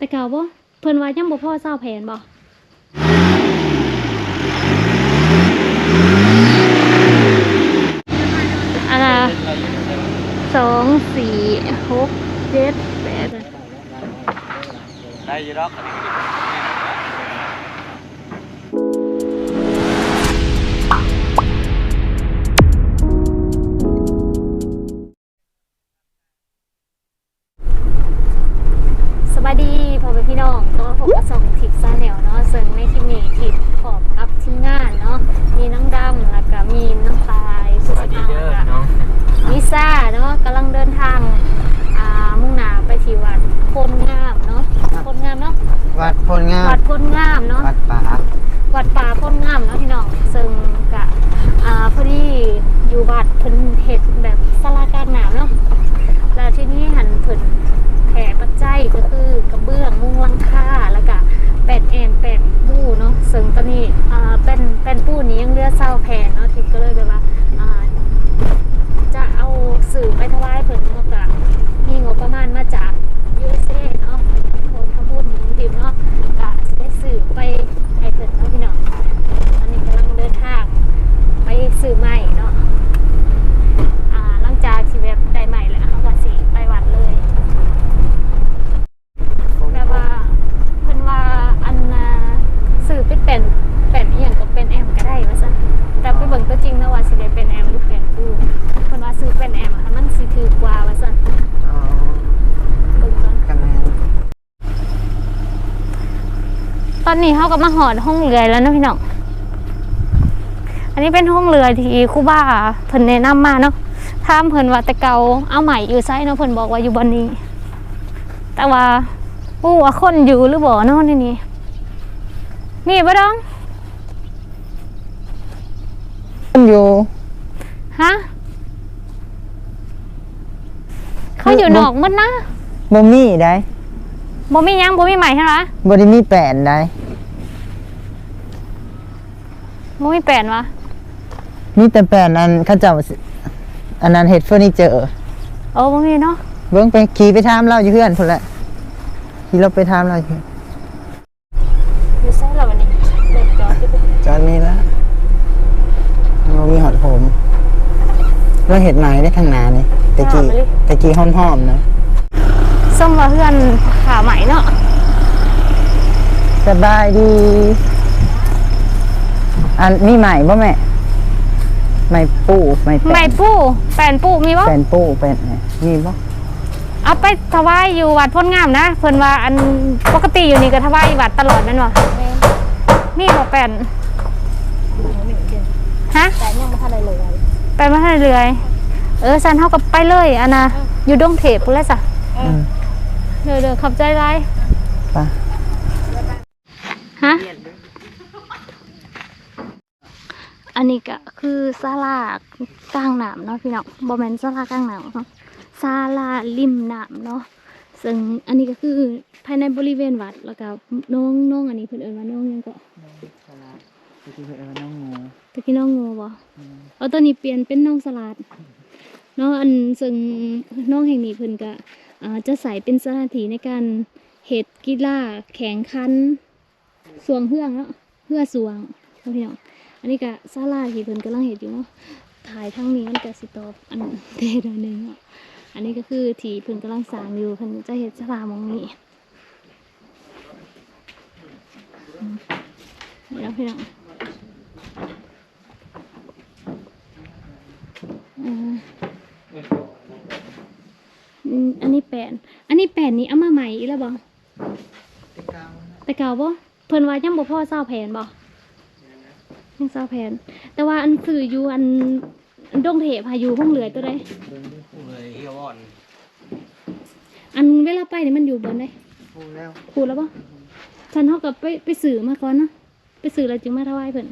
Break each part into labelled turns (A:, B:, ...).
A: แต่เก่าบ่เพิ่นว่ายังบ่พอเศร้าแผนบ่อันน่ะสองสี่หกเจ็ดแปด
B: ได้ยี่รอกอันนี้
A: วัดพลงามวั
B: ด
A: โพนงามเนาะ
C: วัดป่า
A: วัดป่าโพนงามเนาะพี่น้องซึ่งกะอ่าพอดีอยู่วัดเพิ่นเฮ็ดแบบศาลากลางน้ำเนาะแล้วที่นี้หันเพิ่นแผ่ปัจจัยก็คือกระเบื้องมุงหลังคาแล้วก็แปดแอมแปดปูเนาะซึ่งตอนนี้อ่าเป็นเป็นปูนี้ยังเหลือเศร้าแผ่นเนาะที่ก็เลยแบบว่าอ่า จะเอาสื่อไปถวายเพิ่นเนาะก็มีงบประมาณมาจาก USA เนาะคนทำบุญของทีมเนาะก็สิได้สื่อไปให้เพิ่นเนาะพี่น้องตอนนี้กำลังเดินทางไปสื่อใหม่เนาะอ่าหลังจากที่แบบได้ใหม่แล้วเขาก็สิไปวัดเลยแบบว่าเพิ่นว่าอันน่ะสื่อเป็นเป็นเป็นอีหยังก็เป็นแอมก็ได้ว่าซั่นแต่ไปเบิ่งตัวจริงนะว่าสิได้เป็นแอมหรือเป็นกูเพิ่นว่าซื้อเป็นแอมอะค่ะมันสิถือกว่าว่าซั่น
C: อ๋อ
A: เบิ่งก่อน
C: กันแม่น
A: ตอนนี้ เขาก็มาหอดห้องเรือแล้วนะพี่น้อง อันนี้เป็นห้องเรือที่ครูบ้าเพิ่นแนะนำมาเนาะถามเพิ่นว่าแต่เก่าเอาใหม่อยู่ไซเนาะเพิ่นบอกว่าอยู่บนนี้ แต่ว่าอู้ว่าคนอยู่หรือบ่เนาะในนี้มีบ่ดอง
C: มันอยู่
A: ฮะเขาอยู่นอกมดนะ
C: บ่มีได้
A: บ่มียังบ่มีใหม่ใช่ไหม
C: บ่ได้มีแปลนได้
A: บ่มีแปลนวะ
C: มีแต่แปลนอันเขาเจ้าสิอันนั้นเฮ็ดเฟอร์นิเจอร์
A: โอ้บ่มีเนาะ
C: เบิ่งไปขี่ไปถามเราอยู่เพื่อนพุ่นแหละขี่เราไปถามเราอยู่
A: อยู่ไซแล้ววันนี้เด็กจอดอยู่
C: จอนนี้ละเรามีหอดผมเราเห็ดไม้ได้ทางหนานี่ตะกี้ตะกี้หอมๆนะ
A: ส้มว่าเพื่อนขาใหม่เนาะ
C: สบายดี อันมีใหม่บ่แม่ใหม่ปูใหม่แป้น
A: ใหม่ปูแปลนปูมีบ่
C: แป้นปูแป้นไงมีบ่
A: เอาไปถวายอยู่วัดพ้นงามนะเพิ่นว่าอันปกติอยู่นี่ก็ถวายอยู่วัดตลอดแม่นบ่มีบ่แปลนฮะ
D: แต่ยังไม่ทันได้เลย
A: ไปมาให้เรื่อยเออซันเฮาก็ไปเลยอันน่ะอยู่ดงเทพพุ่นเลยจ้ะ
C: อืม
A: เด้อๆขอบใจหลาย
C: ไป
A: ฮะ อันนี้ก็คือศาลากลางน้ำเนาะพี่น้องบ่แม่นศาลากลางน้ำเนาะศาลาริมน้ำเนาะซึ่งอันนี้ก็คือภายในบริเวณวัดแล้วก็น้องน้องอันนี้เพิ่นเอิ้นว่าน้องหยังก็
C: ตะกี้เพิ่นเอาน้องงู
A: ตะกี้น้องงูบ่เอาตัวนี้เปลี่ยนเป็นน้องสลัดเนาะอันซึ่งน้องแห่งนี้เพิ่นก็อ่าจะใส่เป็นสถานที่ในการเฮ็ดกีฬาแข่งขันสวงเฮืองเนาะเฮือสวงเนาะพี่น้อง อันนี้ก็ศาลาที่เพิ่นกำลังเฮ็ดอยู่เนาะถ่ายทางนี้มันก็สิตอบอันเดหน่อยหนึงเนาะอันนี้ก็คือที่เพิ่นกำลังสร้างอยู่เพิ่นจะเฮ็ดศาลาหมองนี้อืมนี่เนาะพี่น้องอ่าอืมอันนี้แปดอันนี้แปดนี้เอามาใหม่อีกแล้วบ่แต่เก่าบ่เพิ่นว่ายังบ่พอเศร้าแผนบ่ ยังเศร้าแผน แต่ว่าอันคืออยู่อันอันดงเทพหาอยู่ห้องเหลือตัวใด
B: เลยเฮียวอน
A: อันเวลาไปนี่มันอยู่บนได้
C: ปูแล้ว
A: คูแล้วบ่ฉันเฮากับไปไปสื่อมาก่อนเนาะไปสื่อแล้วจึงมาถวายเพิ่น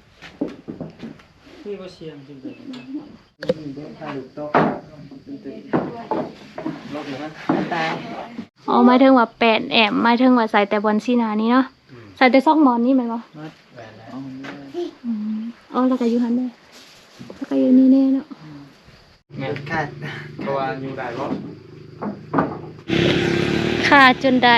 B: นี่ว่าเชียงจริงเลย
C: มีเด้อพาลูกโตะ
B: รถเลยนะ
C: ตาย
A: อ๋อหมายถึงว่าแปดแอมหมายถึงว่าใส่แต่บอลซีนานี้เนาะใส่แต่ซอกหมอนนี่แม่นบ่
B: แหวนแล้ว
A: อืม อ๋อแล้วก็อยู่หันเด้อแล้วก็อยู่นี่แน่เนาะ
B: แม่
C: ค่ะ
B: เพราะว่าอยู่ได้รถ
A: ค่ะจนได้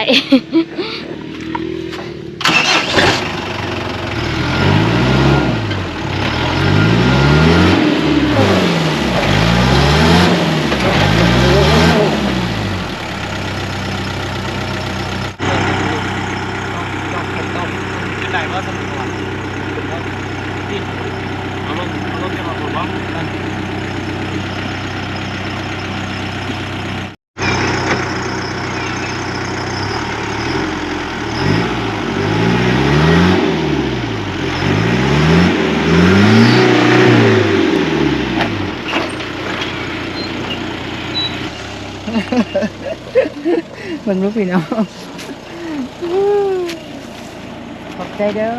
C: บิ่งรูปพี่น้องขอบใจเด้อ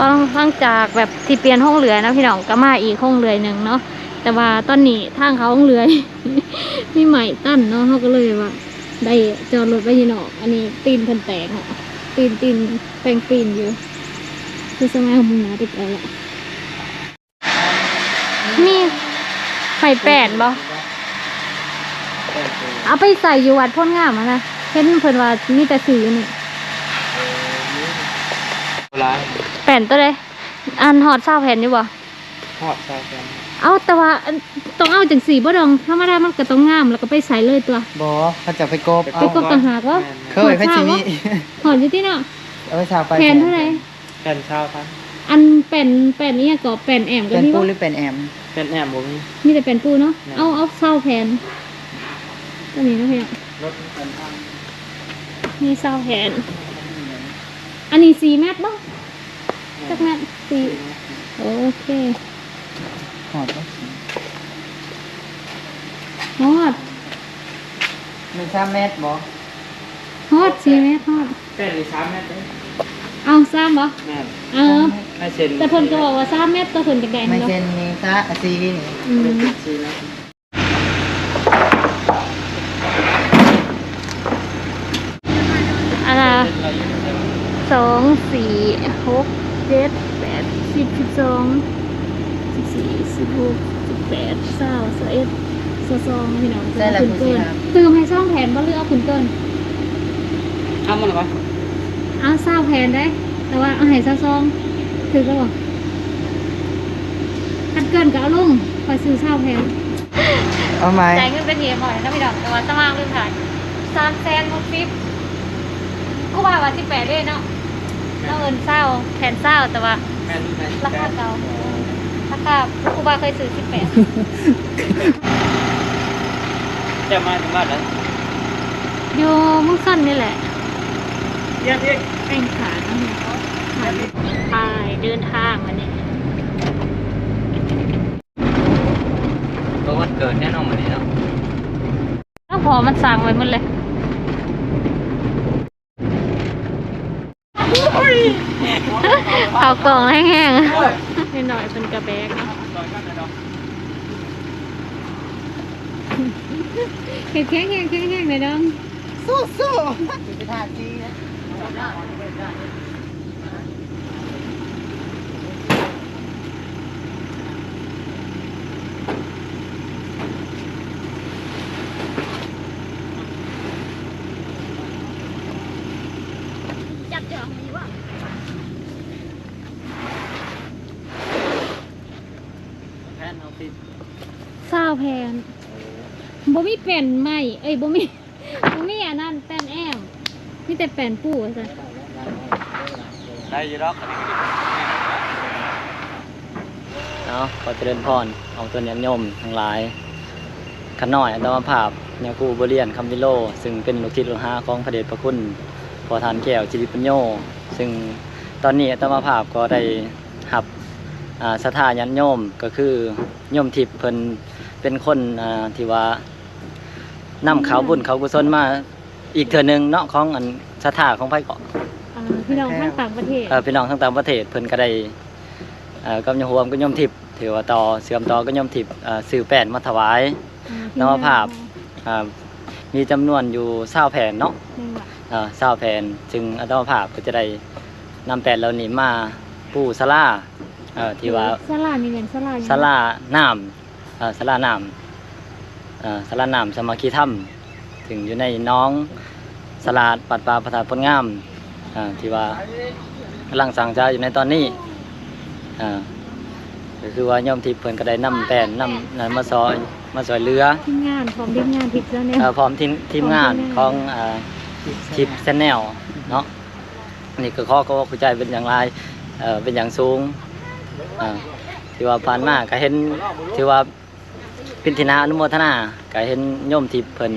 A: ต้องหลังจากแบบที่เปลี่ยนห้องเรือนะพี่น้องก็มาอีกห้องเรือหนึ่งเนาะแต่ว่าตอนนี้ทางเขาห้องเรือมีใหม่ตั้นเนาะเขาก็เลยว่า ได้จอดรถไว้ที่นอกอันนี้ตีนเพิ่นแตกเนาะตีนตีนแปลงตีนอยู่คือสมัยของมึงนะติดไปละมีไข่แปดบ่ เอาไปใส่อยู่วัดพ่นงามอะนะเห็นเพิ่นว่ามีแต่สีนี่
B: ร้าน
A: แผ่นตัวเลยอันหอดเศร้าแผ่นอยู่บ่
B: ทอดซาแกน
A: เอาแต่ว่าอันต้องเอาจังสีบ่ดองธรรมดามันก็ต้องงามแล้วก็ไปใส่เลยตัว
C: บอเขาจะไปกบ
A: ไป
C: เอา
A: กบต่างหากวะ
C: เคยเขาจีนี่
A: หอดอยู่ที่เนาะ
C: เอาไปชาวไป
A: แผ่นเท่าไหร่
B: แผ่นชาวพัน
A: อันแผ่นแผ่นนี้ก็แผ่นแอมก็
C: เป็น
A: มี
C: ปู
A: บ่
C: หรือเป็นแอม
B: แผ่นแอมบ่มี
A: มีแต่แผ่นปูเนาะ
B: แม่น
A: เอาเอาเศร้าแผ่น ตัวนี้เนาะพี่น้อง
B: รถแผ่นทาง
A: มีเศร้าแผ่นอันนี้สี่เมตรบ่จักเมตรสี่โอเค
C: หอดบ่
A: ฮอด
C: หนึ่งสามเมตรบอ
A: ฮอดสี่เมตรฮอด
B: แผ่นนี่สามเมตรเด้
A: เอาซ้ำบ่
B: แม่น
A: เออ
B: ไม่เซ็น
A: แต่เพิ่นก็บอกว่าสามเมตรตัวเพิ่นจักได้
C: ไม่
A: เนาะ
C: เช่นนี้ซะซีนี่
A: อืม
B: สี่เมตร
A: อันน่ะส องสี่หกเจ็ดแปดสิบสิบสองสิบสี่สิบหกสิบแปดเก้าสิบเอ็ดสิบสองพี่น้องเอาขึ้นเกินตื่มให้ช่องแผนบ่หรือเอาขึ้นเกิน
B: ทำมันหรอวะ
A: เอาเศร้าแผนได้ แต่ว่าเอาให้ซะซองถือก็บอกคันเกินก็เอาลงคอยซื้อเศร้าแผน
C: เอาไหม
A: จ่ายเงินเป็นเหียบ่อยนะพี่ดอกแต่ว่าสมางเรื่อถ่ายสามแสนหกสิบกูว่าว่าสิบแปดเลยเนาะ เราเอินเศร้าแผนเศร้าแต่ว่า
B: แผ่นแผ่น
A: ราคาเก่า ราคาครูบาเคยซื้อสิบแปด
B: จะมาถึงบ้านแล้ว
A: อยู่มุ่งสั้นนี่แหละ
B: เรียกเรียก
A: เป็นขาเนาะไปเดินทางวันนี้
B: ก็วันเกิดแน่นอนวันนี้เนาะ
A: แล้วพอมันสั่งไว้หมดเลย เขากล่องแห้งๆนิดหน่อยเป็นกระแบกเนาะเห็ดแข็งแห้งแข็งแห้งเลยน้อง
C: สู้สู้ไปทาซีนะ
A: จับจองมีว่า
B: แผ่นเอาติด
A: ซาวแพนบ่มีแผ่นใหม่เอ้ยบ่มีบ่มีอันนั้นแป้นแอมมีแต่แผ่นปูว่าซั่น
B: ได้อยี่รอกอันนี้ก็ดีเนาะขอเจริญพรเอาตัวเนี้ยโยมทั้งหลายขน้อยอัตมาภาพเนี่ยครูบเรียนคำวิโล ซึ่งเป็นลูกศิษย์ลูกหาของพระเดชพระคุณพอทานแก้วจิริปัญโย ซึ่งตอนนี้อัตมาภาพก็ได้หับอ่าสถายันโยมก็คือโยมทิพย์เพิ่นเป็นคนอ่าที่ว่า นำเขาบุญเขากุศลมาอีกเทื่อหนึงเนาะของอันสถาของไผเกาะ
A: อ่าพี่น้องทั้งต่างประเทศ
B: เอ่อพี่น้องทั้งต่างประเทศเพิ่นก็ได้เอ่อกับยมรวมก็ยมทิพย์ถือว่าต่อเสื่อมต่อก็ยมทิพย์เอ่อซื้อแป้นมาถวาย
A: อ่าน
B: วภาพ อ่ามีจำนวนอยู่20แผ่นเนาะ
A: หนึ่งว่ะ
B: เอ่อ20แผ่นจึงอัตมาภาพก็จะได้นำแป้นเหล่านี้มาปูศาลาเอ่อที่ว่า
A: สลามีเงินสลายัง
B: ศาลาน้ำเอ่อศาลาน้ำ เอ่อศาลาน้ำสามัคคีธรรมถึงอยู่ในหน้องสลาดปัดปลาประทานพลงามอ่าที่ว่ากำลังสั่งจาอยู่ในตอนนี้อ่าก็คือว่าโยมทิพย์เพิ่นก็ได้นำแป้นนำนั้นมาซอยมาซอยเรือ
A: ทีมงานพร้อมทีมงานทิพย์แล้วเนี่ย
B: เอ่อพร้อมทีมทีมงานของอ่าทิพย์แชนแนลเนาะอันนี่ก็ข้อก็เข้าใจเป็นอย่างไรเอ่อเป็นอย่างสูงอ่าที่ว่าผ่านมาก็เห็นที่ว่า พินทินาอนุโมทนาก็เห็นโยมทิพย์เพิ่น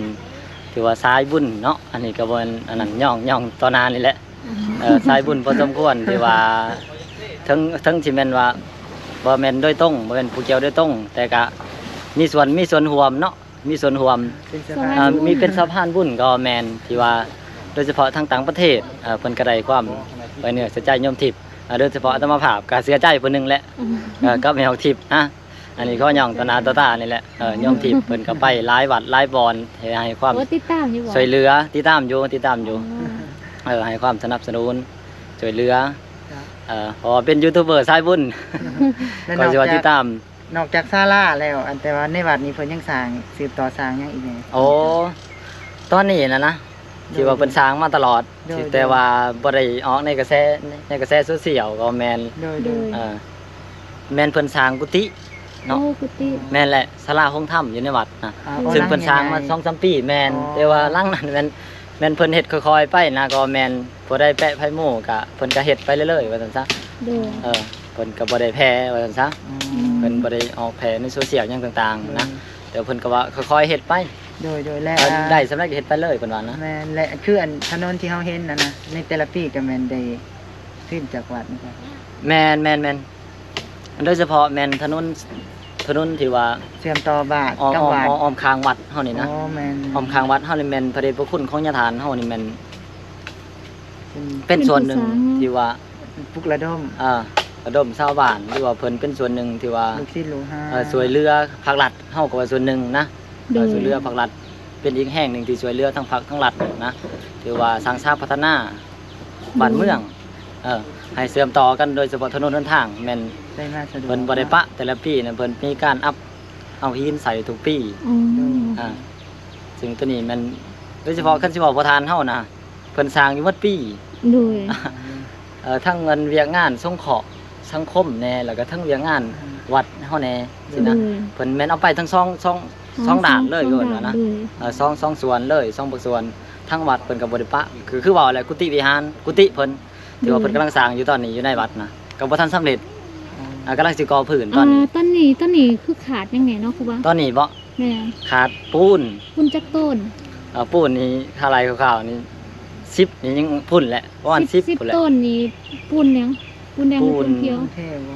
B: ที่ว่าสายบุญเนาะอันนี้ก็บ่เป็นอันนั้นย่องย่องต่อหนานี่แหละเอ่อสายบุญพอสมควรที่ว่าทั้งทั้งที่แม่นว่าบ่แม่นโดยตรงบ่แม่นผู้เกี่ยวโดยตรงแต่ก็มีส่วนมีส่วนร่วมเนาะมีส่วนร่วม
C: เป็นสะ
A: สะ
C: พา
A: พ
B: อ่านมีเป็นสะพานบุญก็แมนที่ว่าโดยเฉพาะทางต่างประเทศอ่าเพิ่นก็ได้ความไว้เนื้อเสียใจโยมทิพย์อ่าโดยเฉพาะอาตมาภาพก็เสียใจเพิ่นหนึงแหละ
A: อืม
B: เอ่อก็แมวทิพย์นะ อันนี้ก็ย่องตนาตาตานี่แหละเออโยมทิพย์เพิ่นก็ไปหลายวัดหลายบอนให้ให้ความ
A: โอ้ติดตามอยู่บ่
B: ช่วยเหลือติดตามอยู่ติดตามอยู่
A: อ๋อ
B: เออให้ความสนับสนุนช่วยเหลือเอ่อเพราะว่าเป็นยูทูบเบอร์สายบุญ
C: และ
B: ก็
C: นอก
B: สิว่าติ
C: จา
B: ด
C: ก
B: ตาม
C: นอกจากซาร่าแล้วอันแต่ว่าในวัดนี้เพิ่นยังสร้างสืบต่อสร้างหยังอีกแหน่
B: โอ้ตอนนี้นะนะที่ว่าเพิ่นสร้างมาตลอด
C: โดย
B: แต่ว่าบ่ได้ออกในกระแสในกระแสโซเชียลก็แม่น
C: โดย
A: โด
C: โดย
A: ย
B: เออแม่นเพิ่นสร้างกุฏิ เนาะ
A: โอ้กุฏิ
B: แม่นแหละศาลาห้องถ้ำอยู่ในวัดนะ
C: อ่า
B: ซึ่งเพิ่นสร้างมา
C: ใหญ่
B: 2-3ปีแม่น
C: อ๋อ
B: แต่ว่าหลังนั้นแม่นแม่นเพิ่นเฮ็ดค่อยๆไปนะก็แม่นบ่ได้แปะไผหมู่ก็เพิ่นก็เฮ็ดไปเรื่อยๆว่าซั่นซะ
A: โดย
B: เออเพิ่นก็บ่ได้แพ้ว่าซั่นซะ
C: อื
A: อื
C: ม
A: ม
B: เพิ่นบ่ได้ออกแพ้ในโซเชียลหยังต่างๆนะแต่เพิ่นก็ว่าค่อยๆเฮ็ดไป
C: โดยโดยและ
B: เออได้สำเร็จก็เฮ็ดไปเลยเพิ่นว่านะ
C: แม่นและคืออันถนนที่เฮาเห็นนั่นนะในแต่ละปีก็แม่นได้ขึ้นจากวัดนะครับ
B: แม่นแม่นแม่น โดยเฉพาะแม่นถนนถนนที่ว่า
C: เชื่อมต่อบาท
B: อ้อม
C: กับ
B: อ้อม
C: วัด
B: อ้อมอ้อมคางวัดเฮานี่นะ
C: อ๋อแม่น
B: อ้อมคางวัดเฮานี่แม่นพระเดชพระคุณของญาติฐานเฮานี่แม่น
C: เป็น
B: เป็นส่วนหนึ่ง
A: เป็นผู้สร้าง
B: ที่ว่า
C: ปลุกระดม
B: อ่าระดมชาวบ้านหรือว่าเพิ่นเป็นส่วนหนึ่งที่ว่า
C: ลูกศิษย์ลูกหา
B: เอ่อช่วยเหลือภาครัฐเฮาก็ว่าส่วนหนึ่งนะ
A: โด
B: เอ่อยช่วยเหลือภาครัฐเป็นอีกแห่งหนึ่งที่ช่วยเหลือทั้งภาคทั้งรัฐนะถือว่าสร้างชาติพัฒนาบ้านเมืองเออให้เสื่อมต่อกันโดยเฉพาะถนนหนทางแม่น
C: ได้มาสะดวก
B: เพิ่นบ่ได้ปะแต่ละปีเนี่ยเพิ่นมีการอัพเอาหินใส่ทุกปี
A: อ๋อ
B: อ่าซึ่งตัวนี้มันโดยเฉพาะคันสิบอกประธานเฮานะเพิ่นสร้างอยู่หมดปี
A: โดย
B: เอ่อทั้งเงินเวียกงานสงเคราะห์สังคมแน่แล้วก็ทั้งเวียกงานวัดเฮาแน่สิ
A: โด
B: นะ
A: ย
B: เพิ่นแม่นเอาไปทั้งสองสองสองด่านเลย
A: ส
B: เพิ่
A: อง
B: น
A: ด่า
B: ว่านะ
A: โดย
B: เอ่อสองสองส่วนเลยสองบกส่วนทั้งวัดเพิ่นก็บ่ได้ปะคือคือว่าแหละกุฏิวิหารกุฏิเพิ่นที่ว่าเพิ่นกำลังสร้างอยู่ตอนนี้อยู่ในวัดนะก็บ่ทันสำเร็จ อ่ากำลังสิก่อพื้นตอนนี้
A: อ่าต้นนี้ต้นนี้คือขาดยังไงเนาะครูบา
B: ตอนนี้บ่
A: แม่
B: ขาดปูน
A: คุณจักต้น
B: เอ่อปูนนี่ถ้าไรขาวๆนี่10นี่ยังพุ่นแหละประมาณ
A: สิบ
B: 10พุ่นแหละ
A: ต้นนี้ปูนยังปูนแดงหรือ
B: ปู
A: ปู
B: น
A: น เขียว
C: เท่บ่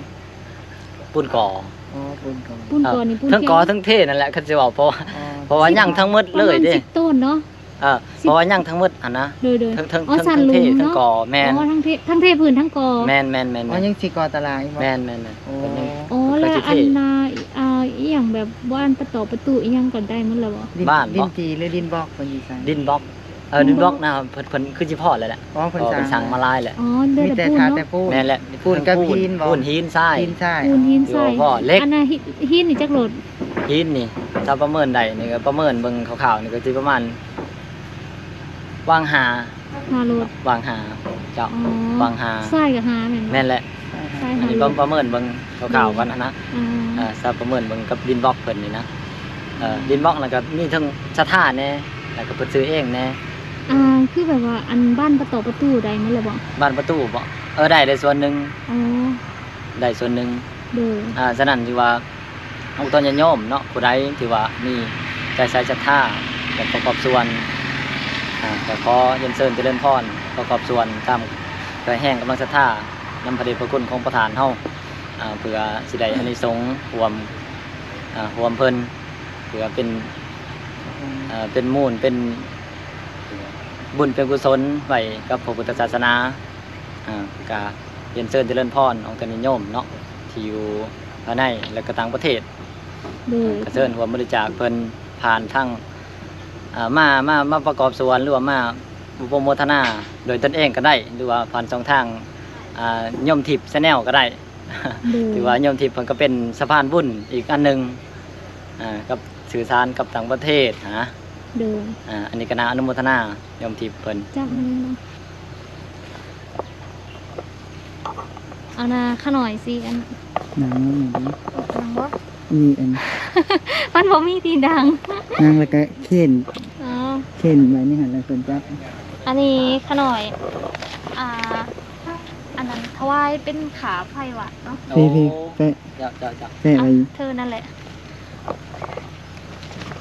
B: ปูนก่อ
C: อ๋อปูนก่อน
A: ปูนก่อนนี่ปูน
B: ทั้ง
A: เขี
B: ก
A: ย
B: อ
A: ว
B: ทั้งเทนั่นแหละคันสิบอกเพราะว่า
C: อ๋อ
B: เพราะว่ายังทั้งหมดเลยเด้
A: ประมาณสิบต้นเนาะ
B: เออเพราะว่ายังทั้งหมดอันนะ
A: โดยโดย
B: ทั้งทั้ง
A: อ๋อ
B: ทั้ง
A: สัน
B: ทั้ง
A: หลุ
B: เท
A: ม
B: ทั้ง
A: เนาะ
B: กอแมน
A: อ๋อทั้งเททั้งเทพื้นทั้งกอ
B: แมนแมนแมน
C: อ๋อยังสิก่อตารางอีกบ่
B: แมนแมนแมน
C: โอ้
B: เป็นยัง
A: อ๋อแล้ว
B: ก็สิเท่
A: อันนาอ่าอีหยังแบบบ้านประตูประตูอีหยังก่อนได้มั้งล่ะบ่
C: ดิน
B: บ้านบ่
C: ดินจีหรือดินบล็อกเพิ่นสิใส่
B: ดินบล็อกเออดินบล็อกนะเพิ่นเพิ่นคือจิพอดเลยแหละ
C: อ๋อเพิ่น
B: ก็
C: สร้า
B: เป็น
C: ง
B: สั่งมาลายแหละ
A: อ๋อเด้อ
C: มี
A: แต่
C: แต่
A: ปูน
C: ทา
A: เนาะ
C: แต่ปูน
B: แม่นแหละ
C: ปูนกับหินบ่
B: ปูนหินทราย
C: หินใช่
A: ปูนหินทราย
B: อยู่พ่อเล็ก
A: อันน่ะหิหินนี่จักโหลด
B: หินนี่ถ้าประเมินได้นี่ก็ประเมินเบิ่งคร่าวๆนี่ก็สิประมาณ วางหา
A: หาโหลด
B: วางหาเจ้า
A: อ๋อ
B: วางหา
A: ทรายกับหาแม่นบ่
B: แม่นแหละ
A: ทราย
B: อัน
A: หา
B: นี้
A: โหล
B: ประ
A: ด
B: ประเมินเบิ่งคร่าวๆกันนะนะ
A: อ่า
B: เอ่าถ้าประเมินเบิ่งกับดินบล็อกเพิ่นนี่นะเอ่อดินบล็อกแล้วก็มีทั้งสถานแน่แล้วก็เพิ่นซื้อเองแน่
A: อ่าคือแบบว่าอันบ้านประตูประตูได้มั้งล่ะบ่
B: บ้านประตูบ่เออได้ได้ส่วนหนึง
A: อ๋อ
B: ได้ส่วนหนึง
A: โดย
B: อ่าฉะนั้นที่ว่าองค์ตนญาติโยมเนาะผู้ใดที่ว่ามีใจใส่ศรัทธาและประกอบส่วน อ่าก็ขอเรียนเชิญเจริญพรประกอบส่วนตามกระแห้งกำลังศรัทธานำพระเดชพระคุณของประธานเฮาอ่าเพื่อสิได้อานิสงส์รวมอ่ารวมเพิ่นเพื่อเป็นอ่าเป็นมูลเป็นบุญเป็นกุศลไว้กับพระพุทธศาสนาอ่ากาเรียนเชิญเจริญพรองค์ตนญาติโยมเนาะที่อยู่ภายในและก็ต่างประเทศ
A: โดย
B: กระเชิญหัวบริจาคเพิ่นผ่านทั้งอ่า มามามาประกอบส่วนหรือว่ามาอุปโมทนาโดยตนเองก็ได้ หรือว่าผ่านช่องทางอ่าย่อมทิพย์แนลก็ได้
A: โดย
B: ถือว่าย่อมทิพย์เพิ่นก็เป็นสะพานบุญอีกอันหนึ่งอ่ากับสื่อสารกับต่างประเทศนะ
A: โดยอ่
B: อ่าอันนี้ก็นาอนุโมทนาย่อมทิพย์เพิ่น
A: จับมันเลยเนาะเอานาขน่อยสิอัน
C: นางนี่
A: ดังบ่
C: มีอัน
A: มันบ่มีที่ดัง
C: นางแล้วก็เข็น
A: อ๋อ
C: เข็นไว้นี่หั่นแล้วเพิ่นจับ
A: อันนี้ขน่อย อ่า อันนั้นถวายเป็นขาไฟวัดเนาะ
C: พี่พี่แปะ
B: เจ้าเจ้าเจ้า
C: แปะไว้
A: อะเธอนั่นแหละ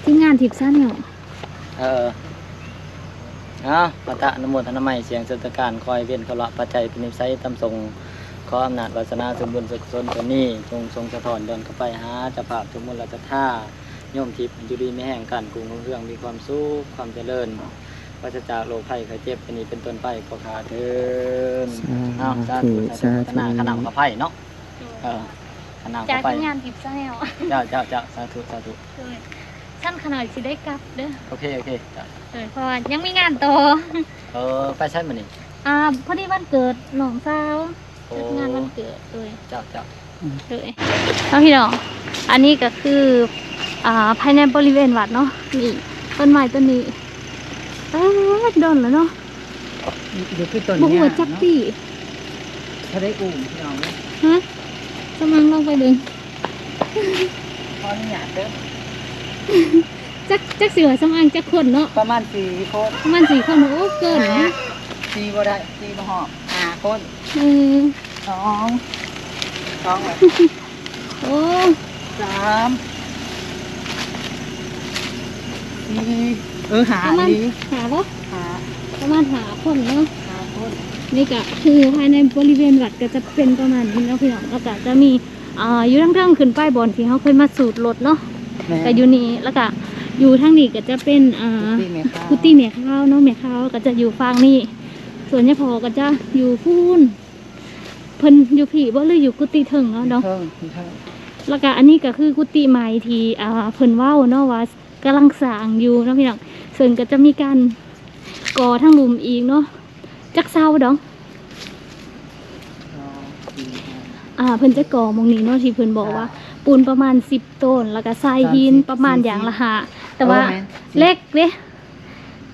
A: ที่งานทิพย์ซ่าเนี่ย
B: เออเอาปะตะอนุโมทนาใหม่เสียงสัตการคอยเวียนขละปัจจัยเป็นนิสัยตำทรง ขออำนาจวาสนาสมบุญสุขสนตัวนี้จงทรงสะท้อนเดินเข้าไปหาเจะภาพทุกมลจะท่าโยมทิพย์อยู่ดีไม่แห้งกันกรุงรุ่งเรืองมีความสุขความเจริญปราศจากโรคภัยไข้เจ็บเป็นนี้เป็นต้นไปขอขาเทินอ้าวสาธุสาธุขนาดขนาดกับไผ่เนาะเออขนาด
A: จา
B: กั
A: ก
B: บไผ่
A: ที่งานทิพย์ซะแล้ว
B: เจ้าเจ้าเจ้าสาธุสาธุ
A: เลยชั้นขนาดสิได้กลับเด้อ
B: โอเคโอเคเจ้า
A: เลยเพราะว่ายังมีงานต่อ
B: เออไปใช่มั้ยนี่
A: อ่าพอดีวันเกิดน้องสาว
B: โอ้
A: จัดงานวันเกิดเลย
B: เจ้าเจ้า
A: เลยแล้วพี่น้องอันนี้ก็คืออ่าภายในบริเวณวัดเนาะนี่ต้นไม้ต้นนี้เอ๊ะโดนแล้วเนาะ
C: เดี๋ยวคือต้น
A: บุหั
C: เนี้
A: วจักตี้
C: ถ้าได้อุ่มพี่น้องเนี่ย
A: ฮะสมังลองไปเดิน
C: พอนี่อยากเด้อ
A: จักจักเสือสมังจักคนเนาะ
C: ประมาณสี่คน
A: ประมาณสี่คนโอ้เกินนะ
C: สี่บ่ได้สี่บ่หอบห้า คน
A: เออ
C: สองสองเลย
A: โอ้
C: สามสี่เออหา
A: ประมาณ
C: ดี
A: หาปะ
C: หา
A: ประมาณหาคนเนาะ
C: หาคน
A: นี่ก็คือภายในบริเวณวัดก็จะเป็นประมาณนี้เนาะพี่น้องแล้วก็จะมีอ่าอยู่ทั้งเรื่องขึ้นป้ายบอลที่เขาเคยมาสูตรรถเนาะ
C: แม่
A: ก็อยู่นี่แล้วก็อยู่ทางนี้ก็จะเป็นอ่า
C: ตีแม่ข้าว
A: กุฏิเมียข้าวเนาะเมียข้าวก็จะอยู่ฝั่งนี้ ส่วนยายพอก็จะอยู่พูนเพิ่นอยู่ผีบ่หรืออยู่กุฏิเถิงเนาะเนาะ
C: เพิ่งเพิ่ง
A: แล้วก็อันนี้ก็คือกุฏิใหม่ที่อ่าเพิ่นเว้าเนาะว่ากำลังสร้างอยู่เนาะพี่น้องส่วนก็จะมีการก่อทั้งหลุมอีกเนาะจักเศร้าดอง
C: สองสี่ห้า
A: อ่าเพิ่นจะก่อหมองนี้เนาะที่เพิ่นบอกว่า ปูนประมาณ10ต้น แล้วก็ทรายหิน
C: สามสิบ
A: ประมาณ
C: สี่สิบ
A: อย่างละหาแต่ว่า
C: ออแม่น
A: เล็กเด้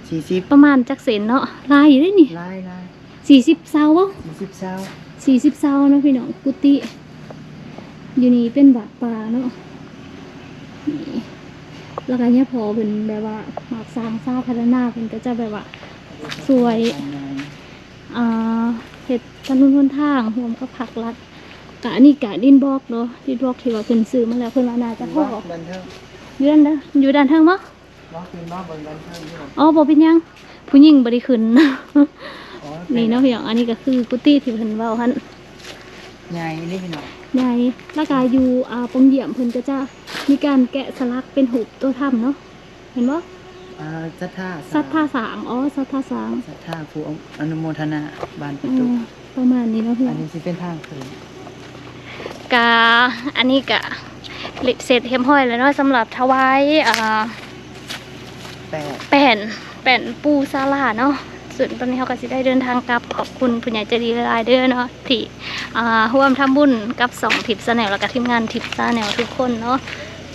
C: สี่สิบ
A: ประมาณจักเซนเนาะลายอยู่ได้นี่
C: ลายลาย
A: 40เซาบ่
C: สี่สิบเช้า
A: สี่สิบเซาเนาะพี่น้องกุฏิอยู่นี่เป็นบาดป่าเนาะนี่แล้วก็เนี่ยพอเป็นแบบว่าหมากสร้างสร้างพัฒนาเป็นก็จะแบบว่า สวยอ่าเห็ดถนนหนทางรวมกับผักรัดกะอันนี้กะดินบล็อกเนาะดินบล็อกที่ว่าเพิ่นซื้อมาแล้วเพิ่นว่าน่าจะพอ
C: บันเทิง
A: อยู่ด้านเด้ออยู่ด้านเทิงมั้ง
C: บอกคือบอกเบิ่งบันเทิงที่ผม
A: อ๋อบ่เป็นหยังผู้หญิงบ่ได้ขึ้น
C: อ๋อ
A: นี่เนาะพี่น้องอันนี้ก็คือกุฏิที่เพิ่นเว้าหั่น
C: ใหญ่นี่พี่น้อง
A: ใหญ่แล้วก็อยู่อ่าปงเหยี่ยมเพิ่นก็จะมีการแกะสลักเป็นหูปตัวถ้ำเนาะเห็นบ่
C: อ่าสัทธา
A: สัทธาสางอ๋อสัทธาสาง
C: สัทธาผู้อนุโมทนาบานปิ
A: อื
C: ตุ
A: มประมาณนี้เนาะพี่
C: อันนี้สิเป็นทางคืน
A: กาอันนี้กะเสร็จเรียบร้อยแล้วเนาะสำหรับถวายอ่า
C: แปด
A: แป้นแป้นปูซาลาเนาะส่วนตอนนี้เขาก็สิได้เดินทางกลับขอบคุณผู้ใหญ่ใจดีหลายเด้อเนาะที่อ่าร่วมทำบุญกับสองทิปซาแนลแล้วก็ทีมงานทิปซาแนลทุกคนเนาะ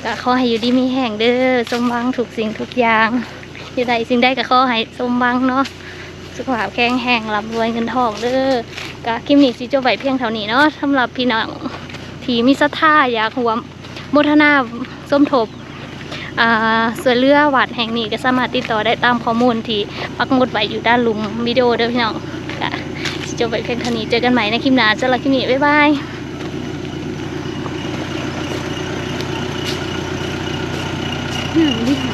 A: ก็ขอให้อยู่ดีมีแห่งเด้อสมหวังทุกสิ่งทุกอย่างอยู่ใดสิ่งใดก็ขอให้สมหวังเนาะสุขภาพแข็งแรงร่ำรวยเงินทองเด้อก็คลิปนี้สิจบไว้เพียงเท่านี้เนาะสำหรับพี่น้องที่มีศรัทธาอยากร่วมโมทนาสมทบ ส่วนเรือวัดแห่งนี้ก็สามารถติดต่อได้ตามข้อมูลที่ปักหมุดไว้อยู่ด้านลุมวิดีโอเด้อพี่น้องค่ะจบไปเพียงเท่านี้เจอกันใหม่ในคลิปหน้าสำหรับคลิปนี้บ๊ายบาย